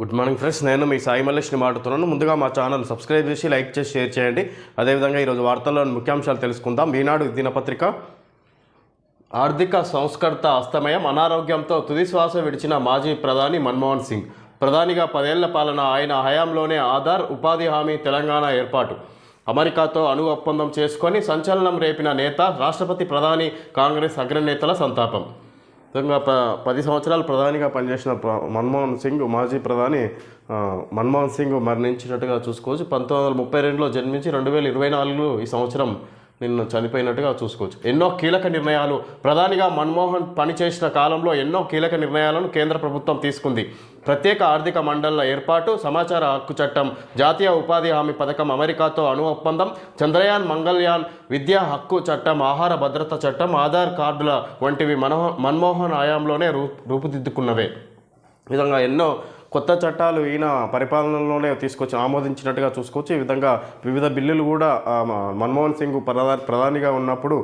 Good morning friends నేను మీ సాయి మల్లేష్ని మాట్లాడుతున్నాను. ముందుగా మా ఛానల్ సబ్స్క్రైబ్ చేసి లైక్ చేసి షేర్ చేయండి. అదేవిధంగా ఈరోజు వార్తల్లోని ముఖ్యాంశాలు తెలుసుకుందాం. ఈనాడు దినపత్రిక ఆర్థిక సంస్కర్త అస్తమయం అనారోగ్యంతో తుది శ్వాస విడిచిన మాజీ ప్రధాని మన్మోహన్ సింగ్. ప్రధానిగా పదేళ్ళ పాలన ఆయన హయాంలోనే ఆధార్ ఉపాధి హామీ తెలంగాణ ఏర్పాటు. అమెరికాతో అణు ఒప్పందం చేసుకొని సంచలనం రేపిన నేత రాష్ట్రపతి ప్రధాని కాంగ్రెస్ అగ్రనేతల సంతాపం. విధంగా ప పది సంవత్సరాలు ప్రధానిగా పనిచేసిన మన్మోహన్ సింగ్ మాజీ ప్రధాని మన్మోహన్ సింగ్ మరణించినట్టుగా చూసుకోవచ్చు. పంతొమ్మిది వందల ముప్పై రెండులో జన్మించి రెండు వేల ఇరవై నాలుగులో ఈ సంవత్సరం నిన్ను చనిపోయినట్టుగా చూసుకోవచ్చు. ఎన్నో కీలక నిర్ణయాలు. ప్రధానిగా మన్మోహన్ పనిచేసిన కాలంలో ఎన్నో కీలక నిర్ణయాలను కేంద్ర ప్రభుత్వం తీసుకుంది. ప్రత్యేక ఆర్థిక మండళ్ళ ఏర్పాటు సమాచార హక్కు చట్టం జాతీయ ఉపాధి హామీ పథకం అమెరికాతో అణు ఒప్పందం చంద్రయాన్ మంగళయాన్ విద్యా హక్కు చట్టం ఆహార భద్రత చట్టం ఆధార్ కార్డుల వంటివి మనో మన్మోహన్ హయాంలోనే రూ రూపుదిద్దుకున్నవే. విధంగా ఎన్నో కొత్త చట్టాలు ఈయన పరిపాలనలోనే తీసుకొచ్చి ఆమోదించినట్టుగా చూసుకోవచ్చు. ఈ విధంగా వివిధ బిల్లులు కూడా మన్మోహన్ సింగ్ ప్రధా ప్రధానిగా ఉన్నప్పుడు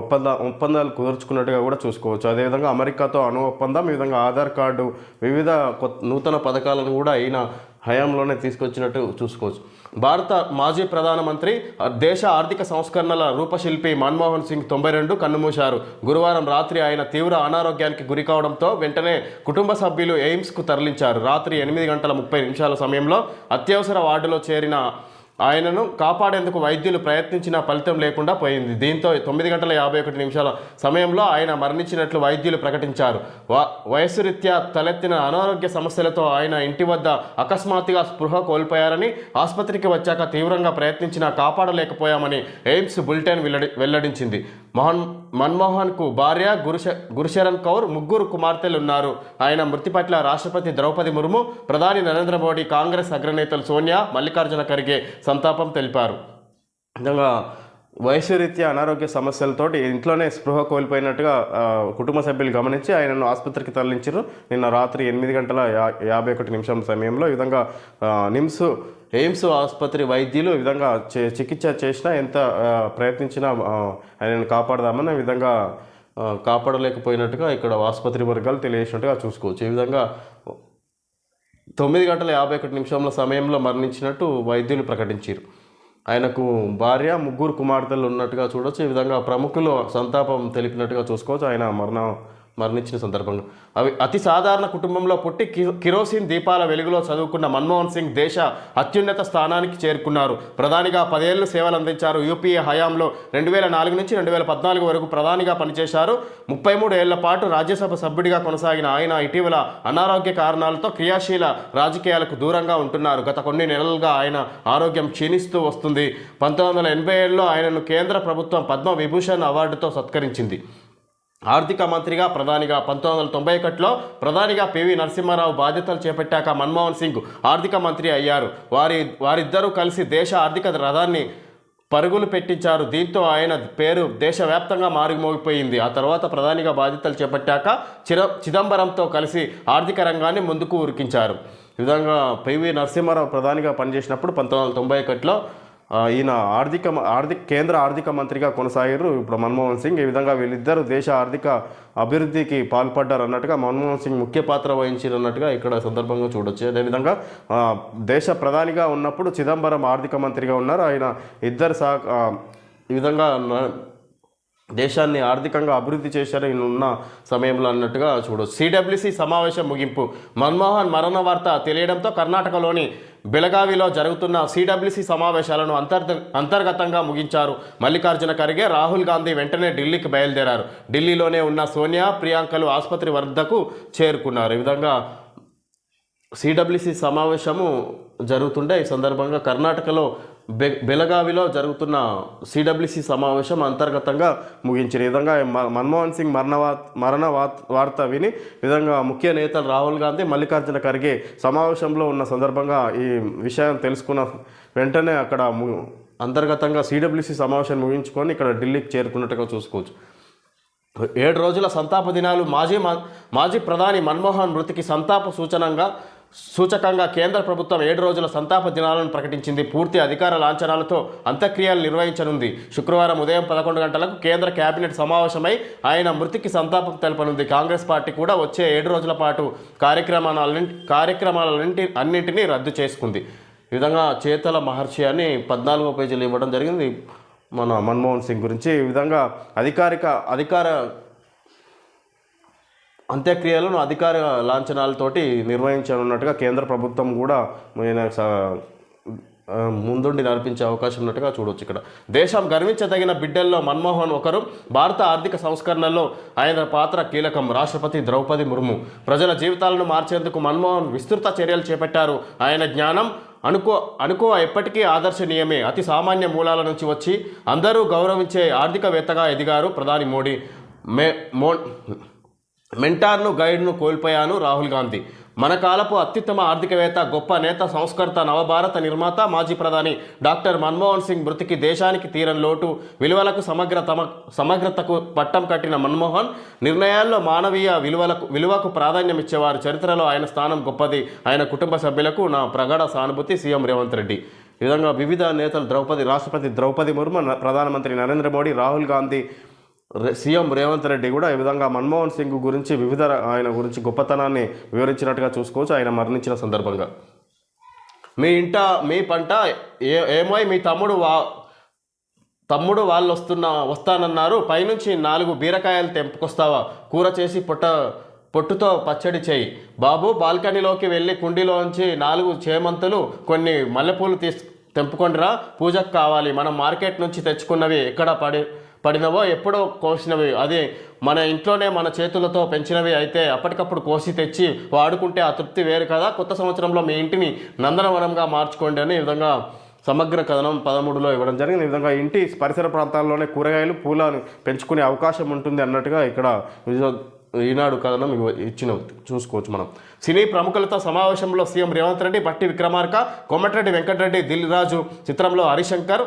ఒప్పంద ఒప్పందాలు కుదుర్చుకున్నట్టుగా కూడా చూసుకోవచ్చు. అదేవిధంగా అమెరికాతో అణు ఒప్పందం ఈ విధంగా ఆధార్ కార్డు వివిధ కొత్త నూతన పథకాలను కూడా ఈయన హయాంలోనే తీసుకొచ్చినట్టు చూసుకోవచ్చు. భారత మాజీ ప్రధానమంత్రి దేశ ఆర్థిక సంస్కరణల రూపశిల్పి మన్మోహన్ సింగ్ తొంభై రెండు కన్నుమూశారు. గురువారం రాత్రి ఆయన తీవ్ర అనారోగ్యానికి గురి కావడంతో వెంటనే కుటుంబ సభ్యులు ఎయిమ్స్కు తరలించారు. రాత్రి ఎనిమిది గంటల ముప్పై నిమిషాల సమయంలో అత్యవసర వార్డులో చేరిన ఆయనను కాపాడేందుకు వైద్యులు ప్రయత్నించినా ఫలితం లేకుండా పోయింది. దీంతో తొమ్మిది గంటల యాభై ఒకటి నిమిషాల సమయంలో ఆయన మరణించినట్లు వైద్యులు ప్రకటించారు. వా వయసు తలెత్తిన అనారోగ్య సమస్యలతో ఆయన ఇంటి వద్ద అకస్మాత్తుగా స్పృహ కోల్పోయారని ఆసుపత్రికి వచ్చాక తీవ్రంగా ప్రయత్నించినా కాపాడలేకపోయామని ఎయిమ్స్ బులెటిన్ వెల్లడి వెల్లడించింది. మోహన్ మన్మోహన్కు భార్య గురుశ గురుశరణ్ కౌర్ ముగ్గురు కుమార్తెలు ఉన్నారు ఆయన మృతి పట్ల రాష్ట్రపతి ద్రౌపది ముర్ము ప్రధాని నరేంద్ర మోడీ కాంగ్రెస్ అగ్రనేతలు సోనియా మల్లికార్జున ఖర్గే సంతాపం తెలిపారు. వయసురీత్యా అనారోగ్య సమస్యలతోటి ఇంట్లోనే స్పృహ కోల్పోయినట్టుగా కుటుంబ సభ్యులు గమనించి ఆయనను ఆసుపత్రికి తరలించారు నిన్న రాత్రి ఎనిమిది గంటల యా యాభై ఒకటి నిమిషం సమయంలో ఈ విధంగా నిమ్స్ ఎయిమ్స్ ఆసుపత్రి వైద్యులు ఈ విధంగా చే- చికిత్స చేసినా ఎంత ప్రయత్నించినా ఆయనను కాపాడదామని ఈ విధంగా కాపాడలేకపోయినట్టుగా ఇక్కడ ఆసుపత్రి వర్గాలు తెలియజేసినట్టుగా చూసుకోవచ్చు. ఈ విధంగా తొమ్మిది గంటల యాభై ఒకటి నిమిషంల సమయంలో మరణించినట్టు వైద్యులు ప్రకటించారు ఆయనకు భార్య ముగ్గురు కుమార్తెలు ఉన్నట్టుగా చూడొచ్చు. ఈ విధంగా ప్రముఖులు సంతాపం తెలిపినట్టుగా చూసుకోవచ్చు. ఆయన మరణ మరణించిన సందర్భంలో అవి అతి సాధారణ కుటుంబంలో పుట్టి కిరోసిన్ దీపాల వెలుగులో చదువుకున్న మన్మోహన్ సింగ్ దేశ అత్యున్నత స్థానానికి చేరుకున్నారు. ప్రధానిగా పదేళ్ళు సేవలు అందించారు. యూపీఏ హయాంలో రెండు వేల నాలుగు నుంచి రెండు వేల పద్నాలుగు వరకు ప్రధానిగా పనిచేశారు. ముప్పై మూడు ఏళ్ళ పాటు రాజ్యసభ సభ్యుడిగా కొనసాగిన ఆయన ఇటీవల అనారోగ్య కారణాలతో క్రియాశీల రాజకీయాలకు దూరంగా ఉంటున్నారు. గత కొన్ని నెలలుగా ఆయన ఆరోగ్యం క్షీణిస్తూ వస్తుంది. పంతొమ్మిది వందల ఎనభై ఏడులో ఆయనను కేంద్ర ప్రభుత్వం పద్మ విభూషణ్ అవార్డుతో సత్కరించింది. ఆర్థిక మంత్రిగా ప్రధానిగా పంతొమ్మిది వందల తొంభై ఒకటిలో ప్రధానిగా పివి నరసింహారావు బాధ్యతలు చేపట్టాక మన్మోహన్ సింగ్ ఆర్థిక మంత్రి అయ్యారు. వారి వారిద్దరూ కలిసి దేశ ఆర్థిక రథాన్ని పరుగులు పెట్టించారు. దీంతో ఆయన పేరు దేశవ్యాప్తంగా మారుమోగిపోయింది. ఆ తర్వాత ప్రధానిగా బాధ్యతలు చేపట్టాక చిర చిదంబరంతో కలిసి ఆర్థిక రంగాన్ని ముందుకు ఉరికించారు. ఈ విధంగా పివి నరసింహారావు ప్రధానిగా పనిచేసినప్పుడు పంతొమ్మిది వందల తొంభై ఒకటిలో ఈయన ఆర్థిక ఆర్థిక కేంద్ర ఆర్థిక మంత్రిగా కొనసాగారు. ఇప్పుడు మన్మోహన్ సింగ్ ఈ విధంగా వీళ్ళిద్దరు దేశ ఆర్థిక అభివృద్ధికి పాల్పడ్డారు అన్నట్టుగా మన్మోహన్ సింగ్ ముఖ్య పాత్ర వహించినట్టుగా ఇక్కడ సందర్భంగా చూడొచ్చు. అదేవిధంగా దేశ ప్రధానిగా ఉన్నప్పుడు చిదంబరం ఆర్థిక మంత్రిగా ఉన్నారు. ఆయన ఇద్దరు సహ ఈ విధంగా దేశాన్ని ఆర్థికంగా అభివృద్ధి చేశారు. ఈయన ఉన్న సమయంలో అన్నట్టుగా చూడవచ్చు సిడబ్ల్యూసి సమావేశం ముగింపు. మన్మోహన్ మరణ వార్త తెలియడంతో కర్ణాటకలోని బెళగావిలో జరుగుతున్న సిడబ్ల్యూసి సమావేశాలను అంతర్గ అంతర్గతంగా ముగించారు. మల్లికార్జున ఖర్గే రాహుల్ గాంధీ వెంటనే ఢిల్లీకి బయలుదేరారు. ఢిల్లీలోనే ఉన్న సోనియా ప్రియాంకలు ఆసుపత్రి వద్దకు చేరుకున్నారు. ఈ విధంగా సిడబ్ల్యూసి సమావేశము జరుగుతుండే ఈ సందర్భంగా కర్ణాటకలో బె బెలగావిలో జరుగుతున్న సిడబ్ల్యూసి సమావేశం అంతర్గతంగా ముగించిన విధంగా మ- మన్మోహన్ సింగ్ మరణ మరణ వార్త విని విధంగా ముఖ్య నేతలు రాహుల్ గాంధీ మల్లికార్జున ఖర్గే సమావేశంలో ఉన్న సందర్భంగా ఈ విషయం తెలుసుకున్న వెంటనే అక్కడ అంతర్గతంగా సిడబ్ల్యూసి సమావేశం ముగించుకొని ఇక్కడ ఢిల్లీకి చేరుకున్నట్టుగా చూసుకోవచ్చు. ఏడు రోజుల సంతాప దినాలు మాజీ మాజీ ప్రధాని మన్మోహన్ మృతికి సంతాప సూచనంగా సూచకంగా కేంద్ర ప్రభుత్వం ఏడు రోజుల సంతాప దినాలను ప్రకటించింది. పూర్తి అధికార లాంఛనాలతో అంత్యక్రియలు నిర్వహించనుంది. శుక్రవారం ఉదయం పదకొండు గంటలకు కేంద్ర కేబినెట్ సమావేశమై ఆయన మృతికి సంతాపం తెలపనుంది. కాంగ్రెస్ పార్టీ కూడా వచ్చే ఏడు రోజుల పాటు కార్యక్రమాలన్నింటి కార్యక్రమాలన్నింటి అన్నింటినీ రద్దు చేసుకుంది. ఈ విధంగా చేతల మహర్షి అని పద్నాలుగో పేజీలు ఇవ్వడం జరిగింది. మన మన్మోహన్ సింగ్ గురించి ఈ విధంగా అధికారిక అధికార అంత్యక్రియలను అధికార లాంఛనాలతోటి నిర్వహించనున్నట్టుగా కేంద్ర ప్రభుత్వం కూడా ఆయన స- ముందుండి నడిపించే అవకాశం ఉన్నట్టుగా చూడవచ్చు ఇక్కడ. దేశం గర్వించదగిన బిడ్డల్లో మన్మోహన్ ఒకరు భారత ఆర్థిక సంస్కరణలో ఆయన పాత్ర కీలకం. రాష్ట్రపతి ద్రౌపది ముర్ము ప్రజల జీవితాలను మార్చేందుకు మన్మోహన్ విస్తృత చర్యలు చేపట్టారు. ఆయన జ్ఞానం అనుకో అనుకో ఎప్పటికీ ఆదర్శనీయమే. అతి సామాన్య మూలాల నుంచి వచ్చి అందరూ గౌరవించే ఆర్థికవేత్తగా ఎదిగారు ప్రధాని మోడీ. మే మో మెంటార్ను గైడ్ను కోల్పోయాను రాహుల్ గాంధీ. మన కాలపు అత్యుత్తమ ఆర్థికవేత్త గొప్ప నేత సంస్కర్త నవభారత నిర్మాత మాజీ ప్రధాని డాక్టర్ మన్మోహన్ సింగ్ మృతికి దేశానికి తీరం లోటు విలువలకు సమగ్ర తమ సమగ్రతకు పట్టం కట్టిన మన్మోహన్ నిర్ణయాల్లో మానవీయ విలువలకు విలువకు ప్రాధాన్యం ఇచ్చేవారు చరిత్రలో ఆయన స్థానం గొప్పది. ఆయన కుటుంబ సభ్యులకు నా ప్రగాఢ సానుభూతి సీఎం రేవంత్ రెడ్డి. ఈ విధంగా వివిధ నేతలు ద్రౌపది రాష్ట్రపతి ద్రౌపది ముర్ము ప్రధానమంత్రి నరేంద్ర మోడీ రాహుల్ గాంధీ సీఎం రేవంత్ రెడ్డి కూడా ఈ విధంగా మన్మోహన్ సింగ్ గురించి వివిధ ఆయన గురించి గొప్పతనాన్ని వివరించినట్టుగా చూసుకోవచ్చు. ఆయన మరణించిన సందర్భంగా. మీ ఇంట మీ పంట ఏ ఏమై మీ తమ్ముడు వా తమ్ముడు వాళ్ళు వస్తున్న వస్తానన్నారు. పైనుంచి నాలుగు బీరకాయలు తెంపుకొస్తావా? కూర చేసి పొట్ట పొట్టుతో పచ్చడి చేయి. బాబు బాల్కనీలోకి వెళ్ళి కుండీలోంచి నాలుగు చేమంతులు కొన్ని మల్లెపూలు తీసు తెంపుకొండిరా పూజకు కావాలి. మనం మార్కెట్ నుంచి తెచ్చుకున్నవి ఎక్కడ పడి పడినవో ఎప్పుడో కోసినవి. అది మన ఇంట్లోనే మన చేతులతో పెంచినవి అయితే అప్పటికప్పుడు కోసి తెచ్చి వాడుకుంటే ఆ తృప్తి వేరు కదా. కొత్త సంవత్సరంలో మీ ఇంటిని నందనవనంగా మార్చుకోండి అని ఈ విధంగా సమగ్ర కథనం పదమూడులో ఇవ్వడం జరిగింది. ఈ విధంగా ఇంటి పరిసర ప్రాంతాల్లోనే కూరగాయలు పూలను పెంచుకునే అవకాశం ఉంటుంది అన్నట్టుగా ఇక్కడ ఈనాడు కథనం ఇచ్చిన చూసుకోవచ్చు మనం. సినీ ప్రముఖులతో సమావేశంలో సీఎం రేవంత్ రెడ్డి బట్టి విక్రమార్క కోమటిరెడ్డి వెంకటరెడ్డి దిల్ రాజు చిత్రంలో Harishankar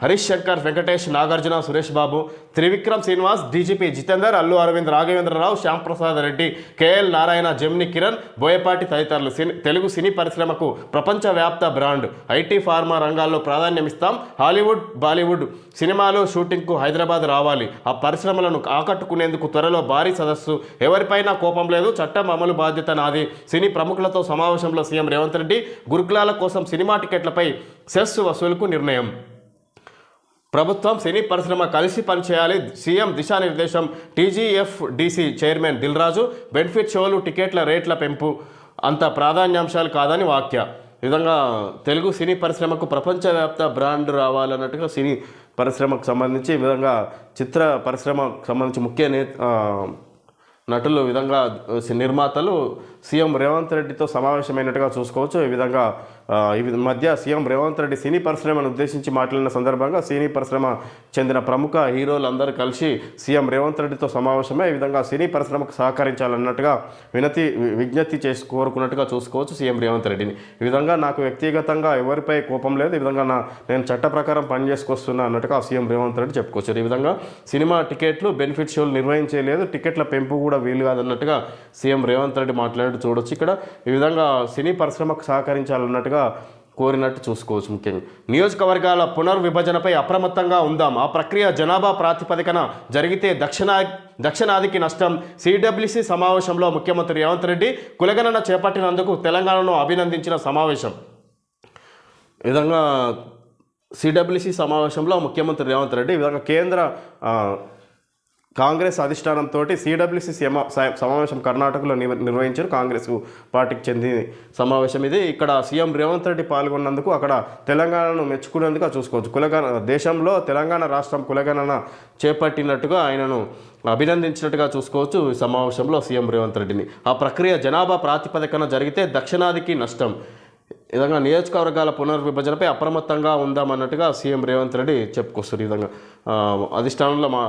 Harish Shankar Venkatesh Nagarjuna Suresh Babu Trivikram Srinivas DGP Jitender Allu Aravind Raghavendra Rao Shyamprasad Reddy KL Narayana Gemini Kiran Boyapati తదితరులు. సినీ తెలుగు సినీ పరిశ్రమకు ప్రపంచవ్యాప్త బ్రాండ్. ఐటీ ఫార్మా రంగాల్లో ప్రాధాన్యమిస్తాం. హాలీవుడ్ బాలీవుడ్ సినిమాలు షూటింగ్కు హైదరాబాద్ రావాలి. ఆ పరిశ్రమలను ఆకట్టుకునేందుకు త్వరలో భారీ సదస్సు. ఎవరిపైనా కోపం లేదు. చట్టం అమలు బాధ్యత నాది. సినీ ప్రముఖులతో సమావేశంలో సీఎం రేవంత్ రెడ్డి గురుకులాల కోసం సినిమా టికెట్లపై సెస్ వసూలుకు నిర్ణయం. ప్రభుత్వం సినీ పరిశ్రమ కలిసి పనిచేయాలి. సీఎం దిశానిర్దేశం TGF DC chairman Dil Raju. Benefit షోలు టికెట్ల రేట్ల పెంపు. అంత ప్రాధాన్యాంశాలు కాదని వాక్య. విధంగా తెలుగు సినీ పరిశ్రమకు ప్రపంచవ్యాప్త బ్రాండ్ రావాలన్నట్టుగా సినీ పరిశ్రమకు సంబంధించి విధంగా చిత్ర పరిశ్రమకు సంబంధించి ముఖ్య నే నటులు విధంగా నిర్మాతలు సీఎం రేవంత్ రెడ్డితో సమావేశమైనట్టుగా చూసుకోవచ్చు. ఈ విధంగా ఈ మధ్య సీఎం రేవంత్ రెడ్డి సినీ పరిశ్రమను ఉద్దేశించి మాట్లాడిన సందర్భంగా సినీ పరిశ్రమ చెందిన ప్రముఖ హీరోలు అందరూ కలిసి సీఎం రేవంత్ రెడ్డితో సమావేశమై ఈ విధంగా సినీ పరిశ్రమకు సహకరించాలన్నట్టుగా వినతి విజ్ఞప్తి చేసి కోరుకున్నట్టుగా చూసుకోవచ్చు సీఎం రేవంత్ రెడ్డిని. ఈ విధంగా నాకు వ్యక్తిగతంగా ఎవరిపై కోపం లేదు. ఈ విధంగా నా నేను చట్ట ప్రకారం పని చేసుకొస్తున్నా అన్నట్టుగా సీఎం రేవంత్ రెడ్డి చెప్పుకోవచ్చు ఈ విధంగా సినిమా టికెట్లు బెనిఫిట్ షోలు నిర్వహించలేదు. టికెట్ల పెంపు కూడా వీలు కాదన్నట్టుగా సీఎం రేవంత్ రెడ్డి మాట్లాడినట్టు చూడొచ్చు. ఇక్కడ ఈ విధంగా సినీ పరిశ్రమకు సహకరించాలన్నట్టుగా కోరినట్టు చూసుకోవచ్చు ముఖ్యంగా. నియోజకవర్గాల పునర్విభజనపై అప్రమత్తంగా ఉందాం. ఆ ప్రక్రియ జనాభా ప్రాతిపదికన జరిగితే దక్షిణా దక్షిణాదికి నష్టం. సిడబ్ల్యూసి సమావేశంలో ముఖ్యమంత్రి రేవంత్ రెడ్డి కులగణన చేపట్టినందుకు తెలంగాణను అభినందించిన సమావేశం. ఈ విధంగా సిడబ్ల్యూసి సమావేశంలో ముఖ్యమంత్రి రేవంత్ రెడ్డి ఈ విధంగా కేంద్ర కాంగ్రెస్ అధిష్టానంతో సిడబ్ల్యూసి సమావేశం కర్ణాటకలో నిర్వహించారు. కాంగ్రెస్ పార్టీకి చెందిన సమావేశం ఇది. ఇక్కడ సీఎం రేవంత్ రెడ్డి పాల్గొన్నందుకు అక్కడ తెలంగాణను మెచ్చుకునేందుకు చూసుకోవచ్చు. కులగణ దేశంలో తెలంగాణ రాష్ట్రం కులగణన చేపట్టినట్టుగా ఆయనను అభినందించినట్టుగా చూసుకోవచ్చు ఈ సమావేశంలో సీఎం రేవంత్ రెడ్డిని. ఆ ప్రక్రియ జనాభా ప్రాతిపదికన జరిగితే దక్షిణాదికి నష్టం. విధంగా నియోజకవర్గాల పునర్విభజనపై అప్రమత్తంగా ఉందామన్నట్టుగా సీఎం రేవంత్ రెడ్డి చెప్పుకొస్తారు ఈ విధంగా అధిష్టానంలో మా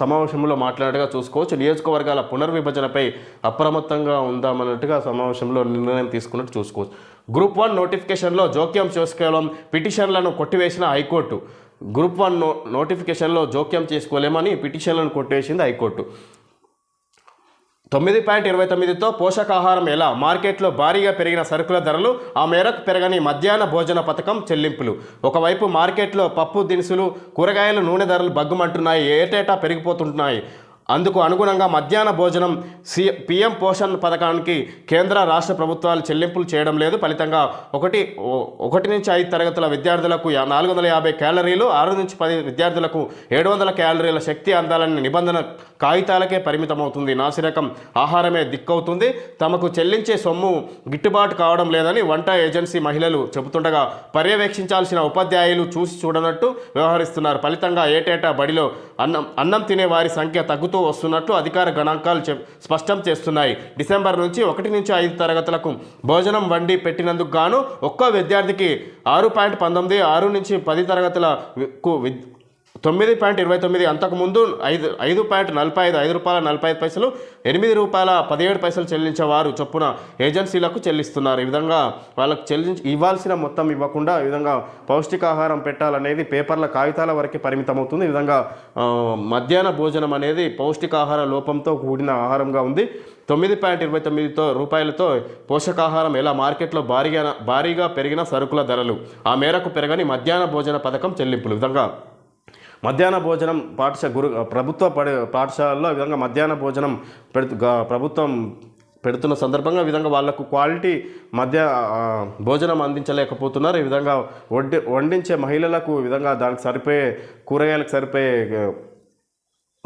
సమావేశంలో మాట్లాడగా చూసుకోవచ్చు. నియోజకవర్గాల పునర్విభజనపై అప్రమత్తంగా ఉందామన్నట్టుగా సమావేశంలో నిర్ణయం తీసుకున్నట్టు చూసుకోవచ్చు. గ్రూప్ వన్ నోటిఫికేషన్లో జోక్యం చేసుకోవడం పిటిషన్లను కొట్టివేసిన హైకోర్టు. గ్రూప్ వన్ నో నోటిఫికేషన్లో జోక్యం చేసుకోలేమని పిటిషన్లను కొట్టివేసింది హైకోర్టు. తొమ్మిది పాయింట్ ఇరవై తొమ్మిదితో పోషకాహారం ఎలా? మార్కెట్లో భారీగా పెరిగిన సరుకుల ధరలు ఆ మేరకు పెరగని మధ్యాహ్న భోజన పథకం చెల్లింపులు. ఒకవైపు మార్కెట్లో పప్పు దినుసులు కూరగాయల నూనె ధరలు బగ్గుమంటున్నాయి ఏటేటా పెరిగిపోతుంటున్నాయి. అందుకు అనుగుణంగా మధ్యాహ్న భోజనం సి పిఎం పోషణ్ పథకానికి కేంద్ర రాష్ట్ర ప్రభుత్వాలు చెల్లింపులు చేయడం లేదు. ఫలితంగా ఒకటి ఒకటి నుంచి ఐదు తరగతుల విద్యార్థులకు నాలుగు వందల యాభై క్యాలరీలు ఆరు నుంచి పది విద్యార్థులకు ఏడు వందల క్యాలరీల శక్తి అందాలనే నిబంధన కాగితాలకే పరిమితమవుతుంది. నాసిరకం ఆహారమే దిక్కవుతుంది. తమకు చెల్లించే సొమ్ము గిట్టుబాటు కావడం లేదని వంట ఏజెన్సీ మహిళలు చెబుతుండగా పర్యవేక్షించాల్సిన ఉపాధ్యాయులు చూసి చూడనట్టు వ్యవహరిస్తున్నారు. ఫలితంగా ఏటేటా బడిలో అన్నం అన్నం తినే వారి సంఖ్య తగ్గుతూ వస్తున్నట్టు అధికార గణాంకాలు చెప్ స్పష్టం చేస్తున్నాయి. డిసెంబర్ నుంచి ఒకటి నుంచి ఐదు తరగతులకు భోజనం వండి పెట్టినందుకు గాను ఒక్కో విద్యార్థికి ఆరు పాయింట్ పంతొమ్మిది ఆరు నుంచి పది తరగతులకు తొమ్మిది పాయింట్ ఇరవై తొమ్మిది. అంతకుముందు ఐదు ఐదు పాయింట్ నలభై ఐదు ఐదు రూపాయల నలభై ఐదు పైసలు ఎనిమిది రూపాయల పదిహేడు పైసలు చెల్లించేవారు చొప్పున ఏజెన్సీలకు చెల్లిస్తున్నారు. ఈ విధంగా వాళ్ళకు చెల్లించి ఇవ్వాల్సిన మొత్తం ఇవ్వకుండా ఈ విధంగా పౌష్టికాహారం పెట్టాలనేది పేపర్ల కాగితాల వరకే పరిమితం అవుతుంది ఈ విధంగా మధ్యాహ్న భోజనం అనేది పౌష్టికాహార లోపంతో కూడిన ఆహారంగా ఉంది. తొమ్మిది పాయింట్ ఇరవై తొమ్మిదితో రూపాయలతో పోషకాహారం ఎలా మార్కెట్లో భారీగా భారీగా పెరిగిన సరుకుల ధరలు ఆ మేరకు పెరగని మధ్యాహ్న భోజన పథకం చెల్లింపులు. విధంగా మధ్యాహ్న భోజనం పాఠశాల గురు ప్రభుత్వ పడి పాఠశాలల్లో విధంగా మధ్యాహ్న భోజనం పెడుతు ప్రభుత్వం పెడుతున్న సందర్భంగా విధంగా వాళ్ళకు క్వాలిటీ మధ్య భోజనం అందించలేకపోతున్నారు. ఈ విధంగా వడ్డి వండించే మహిళలకు విధంగా దానికి సరిపోయే కూరగాయలకు సరిపోయే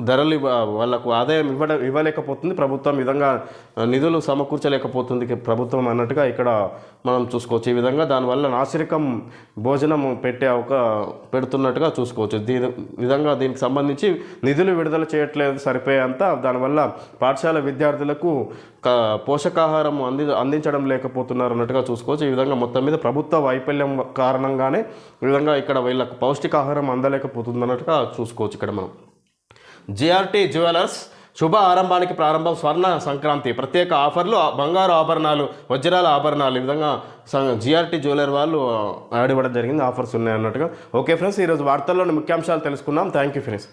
ధరలు ఇవ్వ వాళ్ళకు ఆదాయం ఇవ్వడం ఇవ్వలేకపోతుంది. ప్రభుత్వం విధంగా నిధులు సమకూర్చలేకపోతుంది ప్రభుత్వం అన్నట్టుగా ఇక్కడ మనం చూసుకోవచ్చు. ఈ విధంగా దానివల్ల నాసిరకం భోజనం పెట్టే ఒక పెడుతున్నట్టుగా చూసుకోవచ్చు. దీని విధంగా దీనికి సంబంధించి నిధులు విడుదల చేయట్లేదు సరిపోయేంత. దానివల్ల పాఠశాల విద్యార్థులకు క- పోషకాహారం అంది అందించడం లేకపోతున్నారు అన్నట్టుగా చూసుకోవచ్చు. ఈ విధంగా మొత్తం మీద ప్రభుత్వ వైఫల్యం కారణంగానే ఈ విధంగా ఇక్కడ వీళ్ళకు పౌష్టికాహారం అందలేకపోతుంది అన్నట్టుగా చూసుకోవచ్చు ఇక్కడ మనం. జిఆర్టీ జ్యువెలర్స్ శుభ ఆరంభానికి ప్రారంభం స్వర్ణ సంక్రాంతి. ప్రత్యేక ఆఫర్లు బంగారు ఆభరణాలు వజ్రాల ఆభరణాలు. ఈ విధంగా జిఆర్టీ జ్యువెలర్ వాళ్ళు ఆడివ్వడం జరిగింది. ఆఫర్స్ ఉన్నాయి అన్నట్టుగా. ఓకే ఫ్రెండ్స్ ఈరోజు వార్తల్లోని ముఖ్యాంశాలు తెలుసుకున్నాం థ్యాంక్ యూ ఫ్రెండ్స్.